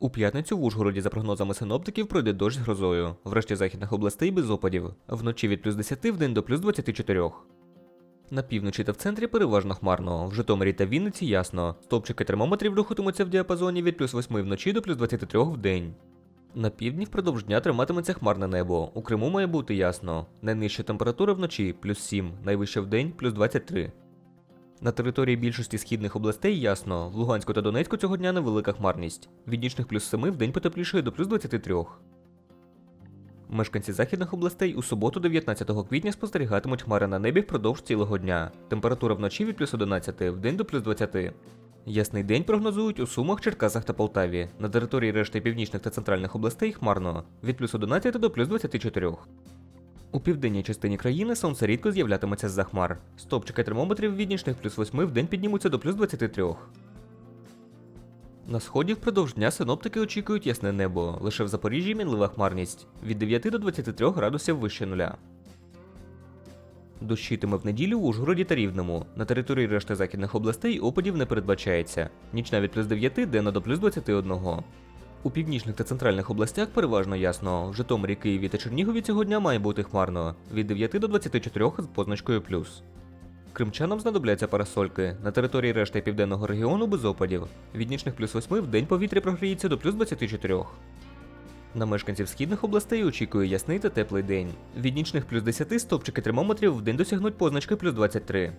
У п'ятницю в Ужгороді, за прогнозами синоптиків, пройде дощ з грозою. Врешті західних областей без опадів. Вночі від плюс 10 в день до плюс 24. На півночі та в центрі переважно хмарно. В Житомирі та Вінниці ясно. Стопчики термометрів рухатимуться в діапазоні від плюс 8 вночі до плюс 23 в день. На півдні впродовж дня триматиметься хмарне небо. У Криму має бути ясно. Найнижча температура вночі плюс 7, найвища в день плюс 23. На території більшості східних областей ясно. В Луганську та Донецьку цього дня невелика хмарність. Від нічних плюс 7 в день потеплішає до плюс 23. Мешканці західних областей у суботу, 19 квітня, спостерігатимуть хмари на небі впродовж цілого дня. Температура вночі від плюс 11, в день до плюс 20. Ясний день прогнозують у Сумах, Черкасах та Полтаві. На території решти північних та центральних областей хмарно від плюс 11 до плюс 24. У південній частині країни сонце рідко з'являтиметься з-за хмар. Стопчики термометрів від нічних плюс 8 в день піднімуться до плюс 23. На сході впродовж дня синоптики очікують ясне небо. Лише в Запоріжжі мінлива хмарність від 9 до 23 градусів вище нуля. Дощитиме в неділю в Ужгороді та Рівному. На території решти західних областей опадів не передбачається. Нічна від плюс 9, денна до плюс 21. У північних та центральних областях переважно ясно. В Житомирі, Києві та Чернігові цього дня має бути хмарно від 9 до 24 з позначкою плюс. Кримчанам знадобляться парасольки. На території решти південного регіону без опадів. Від нічних плюс 8 в день повітря прогріється до плюс 24. На мешканців східних областей очікує ясний та теплий день. Від нічних плюс 10 стопчики термометрів в день досягнуть позначки плюс 23.